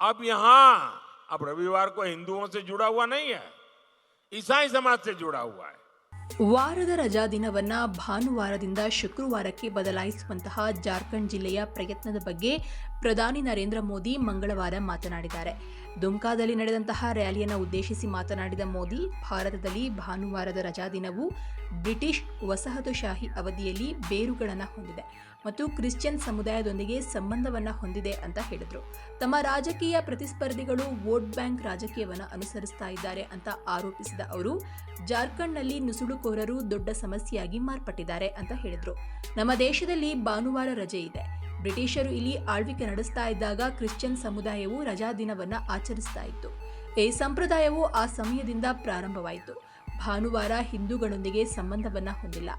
अब यहां अब रविवार को हिंदुओं से जुड़ा हुआ नहीं है ईसाई समाज से जुड़ा हुआ है ವಾರದ ರಜಾ ದಿನವನ್ನ ಭಾನುವಾರದಿಂದ ಶುಕ್ರವಾರಕ್ಕೆ ಬದಲಾಯಿಸುವಂತಹ ಜಾರ್ಖಂಡ್ ಜಿಲ್ಲೆಯ ಪ್ರಯತ್ನದ ಬಗ್ಗೆ ಪ್ರಧಾನಿ ನರೇಂದ್ರ ಮೋದಿ ಮಂಗಳವಾರ ಮಾತನಾಡಿದ್ದಾರೆ ದುಮ್ಕಾದಲ್ಲಿ ನಡೆದಂತಹ ರ್ಯಾಲಿಯನ್ನು ಉದ್ದೇಶಿಸಿ ಮಾತನಾಡಿದ ಮೋದಿ, ಭಾರತದಲ್ಲಿ ಭಾನುವಾರದ ರಜಾ ದಿನವು ಬ್ರಿಟಿಷ್ ವಸಾಹತುಶಾಹಿ ಅವಧಿಯಲ್ಲಿ ಬೇರುಗಳನ್ನು ಹೊಂದಿದೆ ಮತ್ತು ಕ್ರಿಶ್ಚಿಯನ್ ಸಮುದಾಯದೊಂದಿಗೆ ಸಂಬಂಧವನ್ನು ಹೊಂದಿದೆ ಅಂತ ಹೇಳಿದರು. ತಮ್ಮ ರಾಜಕೀಯ ಪ್ರತಿಸ್ಪರ್ಧಿಗಳು ವೋಟ್ ಬ್ಯಾಂಕ್ ರಾಜಕೀಯವನ್ನು ಅನುಸರಿಸ್ತಾ ಇದ್ದಾರೆ ಅಂತ ಆರೋಪಿಸಿದ ಅವರು, ಜಾರ್ಖಂಡ್ನಲ್ಲಿ ನುಸುಳುಕೋರರು ದೊಡ್ಡ ಸಮಸ್ಯೆಯಾಗಿ ಮಾರ್ಪಟ್ಟಿದ್ದಾರೆ ಅಂತ ಹೇಳಿದರು. ನಮ್ಮ ದೇಶದಲ್ಲಿ ಭಾನುವಾರ ರಜೆ ಇದೆ. ಬ್ರಿಟಿಷರು ಇಲ್ಲಿ ಆಳ್ವಿಕೆ ನಡೆಸ್ತಾ ಇದ್ದಾಗ ಕ್ರಿಶ್ಚಿಯನ್ ಸಮುದಾಯವು ರಜಾ ದಿನವನ್ನ ಆಚರಿಸ್ತಾ ಇತ್ತು. ಈ ಸಂಪ್ರದಾಯವು ಆ ಸಮಯದಿಂದ ಪ್ರಾರಂಭವಾಯಿತು. ಭಾನುವಾರ ಹಿಂದೂಗಳೊಂದಿಗೆ ಸಂಬಂಧವನ್ನ ಹೊಂದಿಲ್ಲ.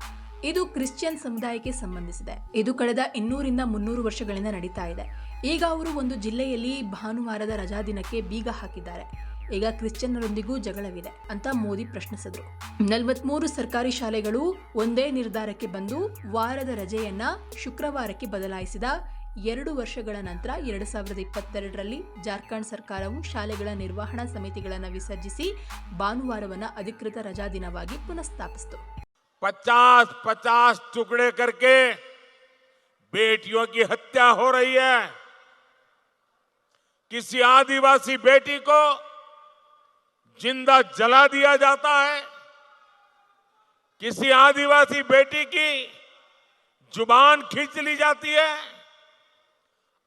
ಇದು ಕ್ರಿಶ್ಚಿಯನ್ ಸಮುದಾಯಕ್ಕೆ ಸಂಬಂಧಿಸಿದೆ. ಇದು ಕಳೆದ ಇನ್ನೂರಿಂದ ಮುನ್ನೂರು ವರ್ಷಗಳಿಂದ ನಡೀತಾ ಇದೆ. ಈಗ ಅವರು ಒಂದು ಜಿಲ್ಲೆಯಲ್ಲಿ ಭಾನುವಾರದ ರಜಾ ದಿನಕ್ಕೆ ಬೀಗ ಹಾಕಿದ್ದಾರೆ. ಈಗ ಕ್ರಿಶ್ಚಿಯನ್ನರೊಂದಿಗೂ ಜಗಳವಿದೆ ಅಂತ ಮೋದಿ ಪ್ರಶ್ನಿಸಿದ್ರು. ನಲವತ್ಮೂರು ಸರ್ಕಾರಿ ಶಾಲೆಗಳು ಒಂದೇ ನಿರ್ಧಾರಕ್ಕೆ ಬಂದು ವಾರದ ರಜೆಯನ್ನ ಶುಕ್ರವಾರಕ್ಕೆ ಬದಲಾಯಿಸಿದ ಎರಡು ವರ್ಷಗಳ ನಂತರ ಎರಡು ಸಾವಿರದ ಇಪ್ಪತ್ತೆರಡರಲ್ಲಿ ಜಾರ್ಖಂಡ್ ಸರ್ಕಾರವು ಶಾಲೆಗಳ ನಿರ್ವಹಣಾ ಸಮಿತಿಗಳನ್ನು ವಿಸರ್ಜಿಸಿ ಭಾನುವಾರವನ್ನು ಅಧಿಕೃತ ರಜಾ ದಿನವಾಗಿ ಪುನಃಸ್ಥಾಪಿಸಿತು. ಪಚಾಸ್ ಪಚಾಸ್ ಟುಕಡೆ ಕರ್ಕೆ ಬೇಟಿಯೋಗಿ ಹತ್ಯಾ ಹೋ ರಹಿ ಕಿಸಿ ಆದಿವಾಸಿ ಬೇಟಿ ಕೋ ज़िंदा जला दिया जाता है। किसी आदिवासी बेटी की ज़ुबान खींच ली जाती है।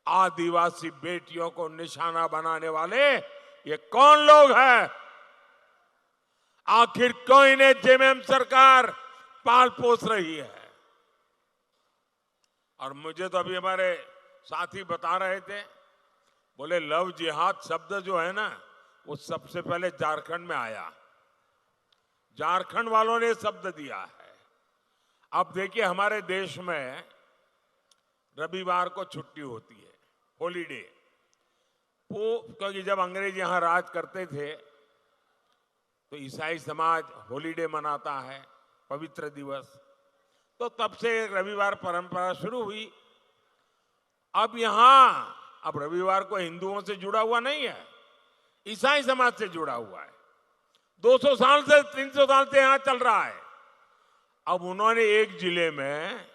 आदिवासी बेटियों को निशाना बनाने वाले ये कौन लोग हैं? आखिर क्यों इन्हें जेएमएम सरकार पाल पोस रही है? और मुझे तो अभी हमारे साथी बता रहे थे, बोले, लव जिहाद शब्द जो है ना वो सबसे पहले झारखंड में आया। झारखंड वालों ने शब्द दिया है। अब देखिए, हमारे देश में रविवार को छुट्टी होती है हॉलीडे वो क्योंकि जब अंग्रेज़ यहाँ राज करते थे तो ईसाई समाज हॉलीडे मनाता है, पवित्र दिवस। तो तब से रविवार परंपरा शुरू हुई। अब यहाँ, अब रविवार को हिंदुओं से जुड़ा हुआ नहीं है। ईसाई समाज से जुड़ा हुआ है। 200 साल से 300 साल से यहाँ चल रहा है। अब उन्होंने एक ज़िले में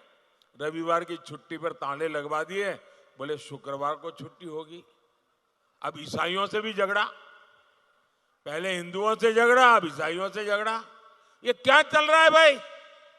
रविवार की छुट्टी पर ताले लगवा दिए, बोले शुक्रवार को छुट्टी होगी। अब ईसाइयों से भी झगड़ा, पहले हिंदुओं से झगड़ा, अब ईसाइयों से झगड़ा। ये क्या चल रहा है भाई?